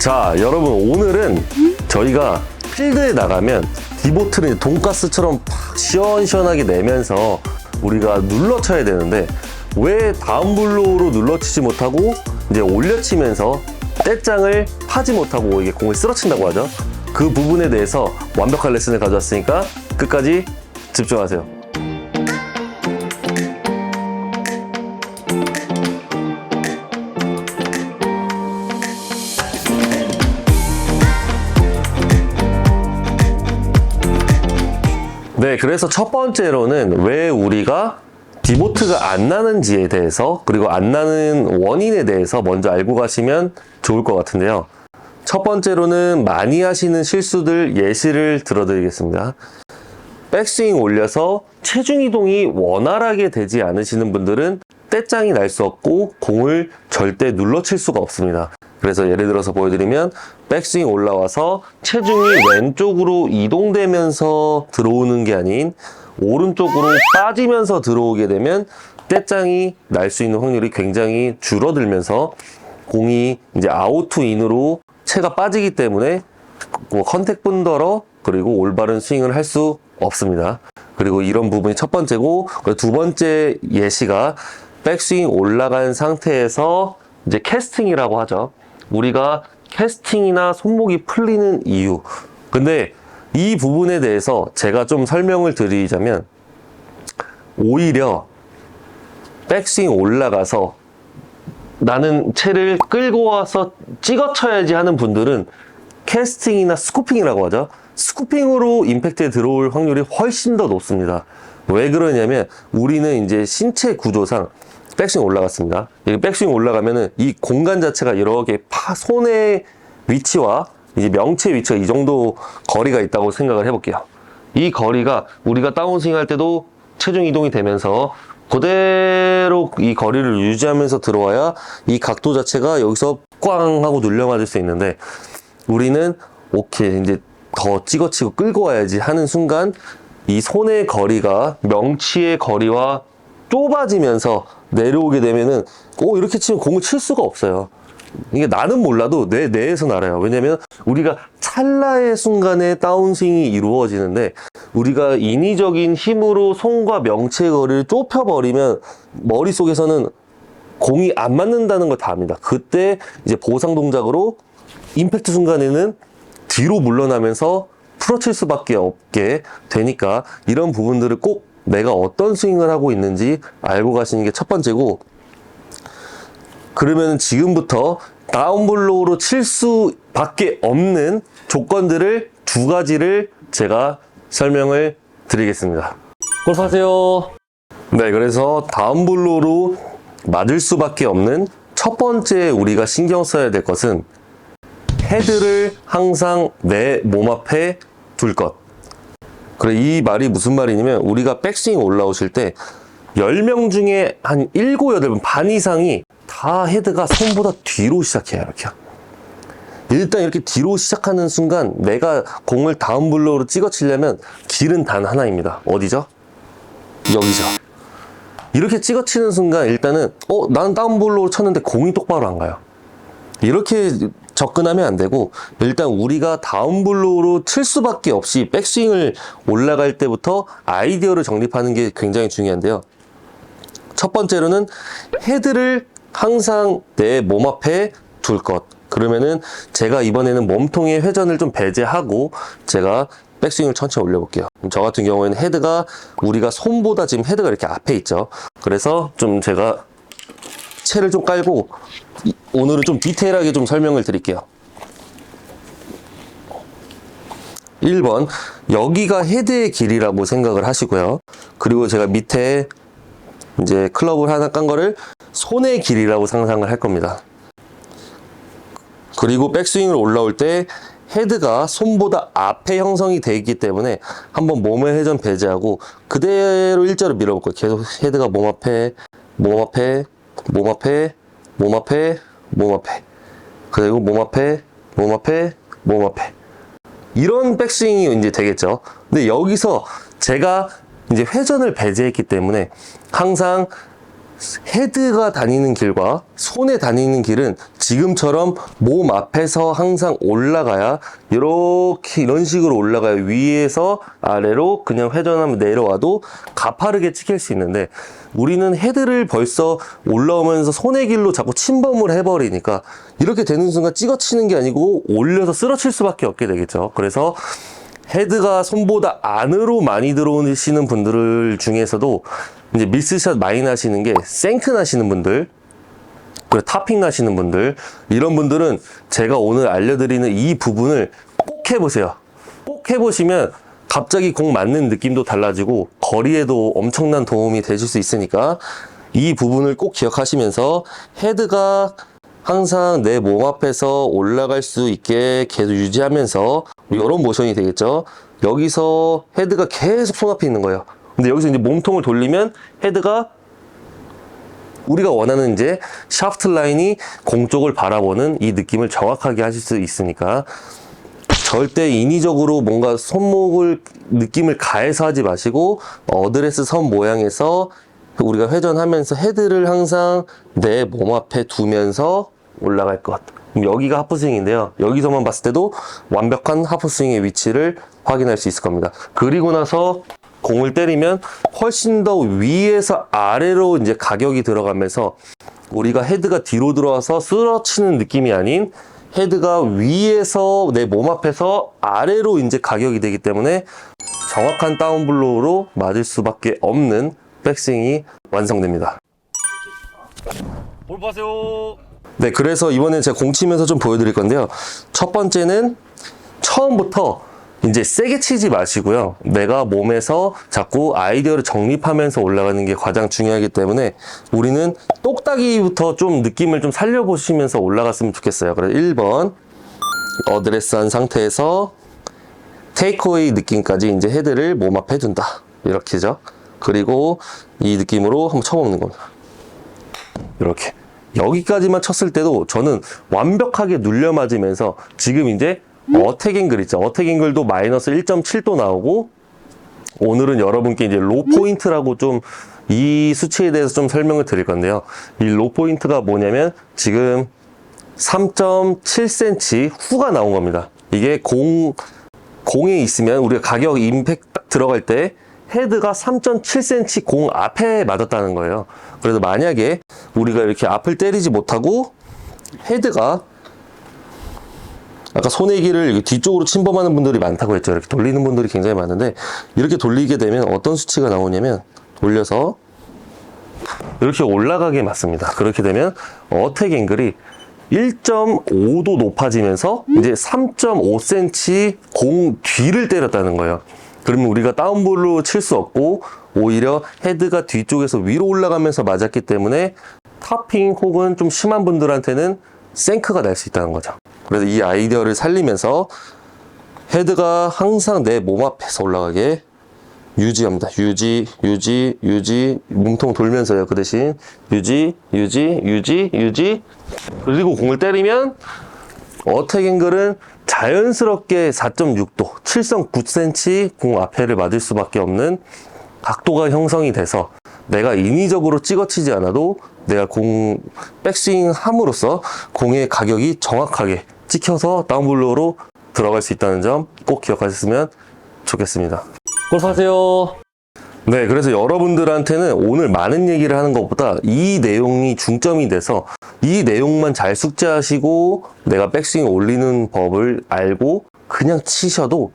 자, 여러분 오늘은 저희가 필드에 나가면 디보트를 돈가스처럼 팍 시원시원하게 내면서 우리가 눌러쳐야 되는데 왜 다음 블로우로 눌러치지 못하고 이제 올려치면서 떼장을 파지 못하고 이게 공을 쓰러친다고 하죠. 그 부분에 대해서 완벽한 레슨을 가져왔으니까 끝까지 집중하세요. 그래서 첫 번째로는 왜 우리가 디보트가 안 나는지에 대해서 그리고 안 나는 원인에 대해서 먼저 알고 가시면 좋을 것 같은데요. 첫 번째로는 많이 하시는 실수들 예시를 들어드리겠습니다. 백스윙 올려서 체중 이동이 원활하게 되지 않으시는 분들은 떼짱이 날 수 없고 공을 절대 눌러칠 수가 없습니다. 그래서 예를 들어서 보여드리면 백스윙 올라와서 체중이 왼쪽으로 이동되면서 들어오는 게 아닌 오른쪽으로 빠지면서 들어오게 되면 떼짱이 날 수 있는 확률이 굉장히 줄어들면서 공이 이제 아웃 투 인으로 체가 빠지기 때문에 뭐 컨택 분더러 그리고 올바른 스윙을 할 수 없습니다. 그리고 이런 부분이 첫 번째고 두 번째 예시가 백스윙 올라간 상태에서 이제 캐스팅이라고 하죠. 우리가 캐스팅이나 손목이 풀리는 이유. 근데 이 부분에 대해서 제가 좀 설명을 드리자면 오히려 백스윙 올라가서 나는 채를 끌고 와서 찍어 쳐야지 하는 분들은 캐스팅이나 스쿠핑이라고 하죠. 스쿠핑으로 임팩트에 들어올 확률이 훨씬 더 높습니다. 왜 그러냐면 우리는 이제 신체 구조상 백스윙 올라갔습니다. 이 백스윙 올라가면은 이 공간 자체가 이렇게 파 손의 위치와 이제 명체 위치가 이 정도 거리가 있다고 생각을 해볼게요. 이 거리가 우리가 다운스윙 할 때도 체중 이동이 되면서 그대로 이 거리를 유지하면서 들어와야 이 각도 자체가 여기서 꽝 하고 눌려 맞을 수 있는데 우리는 오케이 이제 더 찍어치고 끌고 와야지 하는 순간 이 손의 거리가 명치의 거리와 좁아지면서 내려오게 되면은 오 이렇게 치면 공을 칠 수가 없어요. 이게 나는 몰라도 내 뇌에서 알아요. 왜냐면 우리가 찰나의 순간에 다운스윙이 이루어지는데 우리가 인위적인 힘으로 손과 명치의 거리를 좁혀버리면 머릿속에서는 공이 안 맞는다는 걸 다 압니다. 그때 이제 보상 동작으로 임팩트 순간에는 뒤로 물러나면서 풀어칠 수밖에 없게 되니까 이런 부분들을 꼭 내가 어떤 스윙을 하고 있는지 알고 가시는 게 첫 번째고 그러면 지금부터 다운블로우로 칠 수밖에 없는 조건들을 두 가지를 제가 설명을 드리겠습니다. 골프하세요. 네, 그래서 다운블로우로 맞을 수밖에 없는 첫 번째 우리가 신경 써야 될 것은 헤드를 항상 내 몸 앞에 둘 것. 그래, 이 말이 무슨 말이냐면 우리가 백스윙 올라오실 때 10명 중에 한 7, 8명 반 이상이 다 헤드가 손보다 뒤로 시작해요, 이렇게. 일단 이렇게 뒤로 시작하는 순간 내가 공을 다운 블로우로 찍어 치려면 길은 단 하나입니다. 어디죠? 여기죠. 이렇게 찍어 치는 순간 일단은 어, 나는 다운 블로우로 쳤는데 공이 똑바로 안 가요. 이렇게 접근하면 안 되고 일단 우리가 다운 블로우로 칠 수밖에 없이 백스윙을 올라갈 때부터 아이디어를 정립하는 게 굉장히 중요한데요. 첫 번째로는 헤드를 항상 내 몸 앞에 둘 것. 그러면은 제가 이번에는 몸통의 회전을 좀 배제하고 제가 백스윙을 천천히 올려볼게요. 저 같은 경우에는 헤드가 우리가 손보다 지금 헤드가 이렇게 앞에 있죠. 그래서 좀 제가 채를 좀 깔고 이- 오늘은 좀 디테일하게 좀 설명을 드릴게요. 1번 여기가 헤드의 길이라고 생각을 하시고요. 그리고 제가 밑에 이제 클럽을 하나 깐 거를 손의 길이라고 상상을 할 겁니다. 그리고 백스윙을 올라올 때 헤드가 손보다 앞에 형성이 되어 있기 때문에 한번 몸의 회전 배제하고 그대로 일자로 밀어볼 거예요. 계속 헤드가 몸 앞에, 몸 앞에, 몸 앞에, 몸 앞에, 몸 앞에. 그리고 몸 앞에, 몸 앞에, 몸 앞에. 이런 백스윙이 이제 되겠죠. 근데 여기서 제가 이제 회전을 배제했기 때문에 항상 헤드가 다니는 길과 손에 다니는 길은 지금처럼 몸 앞에서 항상 올라가야 이렇게 이런 식으로 올라가야 위에서 아래로 그냥 회전하면 내려와도 가파르게 찍힐 수 있는데 우리는 헤드를 벌써 올라오면서 손의 길로 자꾸 침범을 해버리니까 이렇게 되는 순간 찍어치는 게 아니고 올려서 쓰러칠 수밖에 없게 되겠죠. 그래서 헤드가 손보다 안으로 많이 들어오시는 분들 중에서도 이제 미스샷 많이 나시는 게 생크 나시는 분들 그리고 타핑 나시는 분들 이런 분들은 제가 오늘 알려드리는 이 부분을 꼭 해보세요. 꼭 해보시면 갑자기 공 맞는 느낌도 달라지고 거리에도 엄청난 도움이 되실 수 있으니까 이 부분을 꼭 기억하시면서 헤드가 항상 내 몸 앞에서 올라갈 수 있게 계속 유지하면서 이런 모션이 되겠죠. 여기서 헤드가 계속 손 앞에 있는 거예요. 근데 여기서 이제 몸통을 돌리면 헤드가 우리가 원하는 이제 샤프트 라인이 공 쪽을 바라보는 이 느낌을 정확하게 하실 수 있으니까 절대 인위적으로 뭔가 손목을 느낌을 가해서 하지 마시고 어드레스 선 모양에서 우리가 회전하면서 헤드를 항상 내 몸 앞에 두면서 올라갈 것. 여기가 하프스윙인데요. 여기서만 봤을 때도 완벽한 하프스윙의 위치를 확인할 수 있을 겁니다. 그리고 나서 공을 때리면 훨씬 더 위에서 아래로 이제 가격이 들어가면서 우리가 헤드가 뒤로 들어와서 쓰러치는 느낌이 아닌 헤드가 위에서 내 몸 앞에서 아래로 이제 가격이 되기 때문에 정확한 다운블로우로 맞을 수밖에 없는 백스윙이 완성됩니다. 볼 보세요. 네, 그래서 이번엔 제가 공 치면서 좀 보여드릴 건데요. 첫 번째는 처음부터 이제 세게 치지 마시고요. 내가 몸에서 자꾸 아이디어를 정립하면서 올라가는 게 가장 중요하기 때문에 우리는 똑딱이부터 좀 느낌을 좀 살려보시면서 올라갔으면 좋겠어요. 그래서 1번 어드레스 한 상태에서 테이크어웨이 느낌까지 이제 헤드를 몸 앞에 둔다. 이렇게죠. 그리고 이 느낌으로 한번 쳐먹는 겁니다. 이렇게. 여기까지만 쳤을 때도 저는 완벽하게 눌려 맞으면서 지금 이제 어택 앵글 있죠. 어택 앵글도 마이너스 1.7도 나오고 오늘은 여러분께 이제 로 포인트라고 좀 이 수치에 대해서 좀 설명을 드릴 건데요. 이 로 포인트가 뭐냐면 지금 3.7cm 후가 나온 겁니다. 이게 공 공에 있으면 우리가 가격 임팩 딱 들어갈 때 헤드가 3.7cm 공 앞에 맞았다는 거예요. 그래서 만약에 우리가 이렇게 앞을 때리지 못하고 헤드가 아까 이렇게 뒤쪽으로 침범하는 분들이 많다고 했죠. 이렇게 돌리는 분들이 굉장히 많은데 이렇게 돌리게 되면 어떤 수치가 나오냐면 돌려서 이렇게 올라가게 맞습니다. 그렇게 되면 어택 앵글이 1.5도 높아지면서 이제 3.5cm 공 뒤를 때렸다는 거예요. 그러면 우리가 다운볼로 칠 수 없고 오히려 헤드가 뒤쪽에서 위로 올라가면서 맞았기 때문에 타핑 혹은 좀 심한 분들한테는 생크가 날 수 있다는 거죠. 그래서 이 아이디어를 살리면서 헤드가 항상 내 몸 앞에서 올라가게 유지합니다. 유지, 유지, 유지, 몸통 돌면서요. 그 대신 유지, 유지, 유지, 유지. 그리고 공을 때리면 어택 앵글은 자연스럽게 4.6도, 7.9cm 공 앞에를 맞을 수밖에 없는 각도가 형성이 돼서 내가 인위적으로 찍어치지 않아도 내가 공 백스윙 함으로써 공의 가격이 정확하게 찍혀서 다운블로우로 들어갈 수 있다는 점 꼭 기억하셨으면 좋겠습니다. 골프하세요. 네, 그래서 여러분들한테는 오늘 많은 얘기를 하는 것보다 이 내용이 중점이 돼서 이 내용만 잘 숙지하시고 내가 백스윙 올리는 법을 알고 그냥 치셔도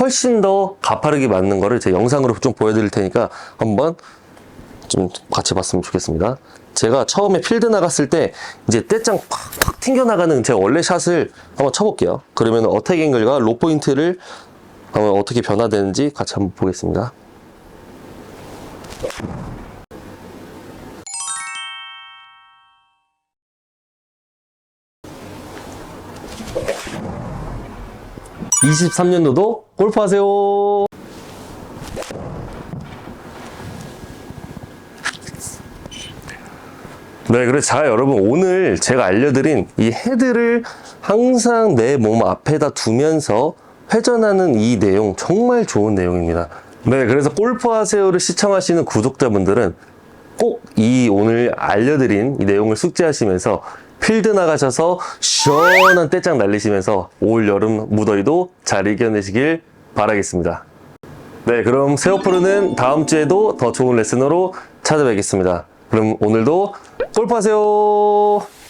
훨씬 더 가파르게 맞는 거를 제 영상으로 좀 보여드릴 테니까 한번 좀 같이 봤으면 좋겠습니다. 제가 처음에 필드 나갔을 때 이제 떼짱 팍팍 튕겨나가는 제 원래 샷을 한번 쳐볼게요. 그러면 어택 앵글과 로 포인트를 한번 어떻게 변화되는지 같이 한번 보겠습니다. (23년도도) 골프하세요 네, 그래서 자, 여러분, 오늘 제가 알려드린 이 헤드를 항상 내 몸 앞에다 두면서 회전하는 이 내용 정말 좋은 내용입니다. 네, 그래서 골프하세요를 시청하시는 구독자분들은 꼭 이 오늘 알려드린 이 내용을 숙지하시면서 필드 나가셔서 시원한 떼짱 날리시면서 올 여름 무더위도 잘 이겨내시길 바라겠습니다. 네, 그럼 세오프로는 다음 주에도 더 좋은 레슨으로 찾아뵙겠습니다. 그럼 오늘도 골프하세요!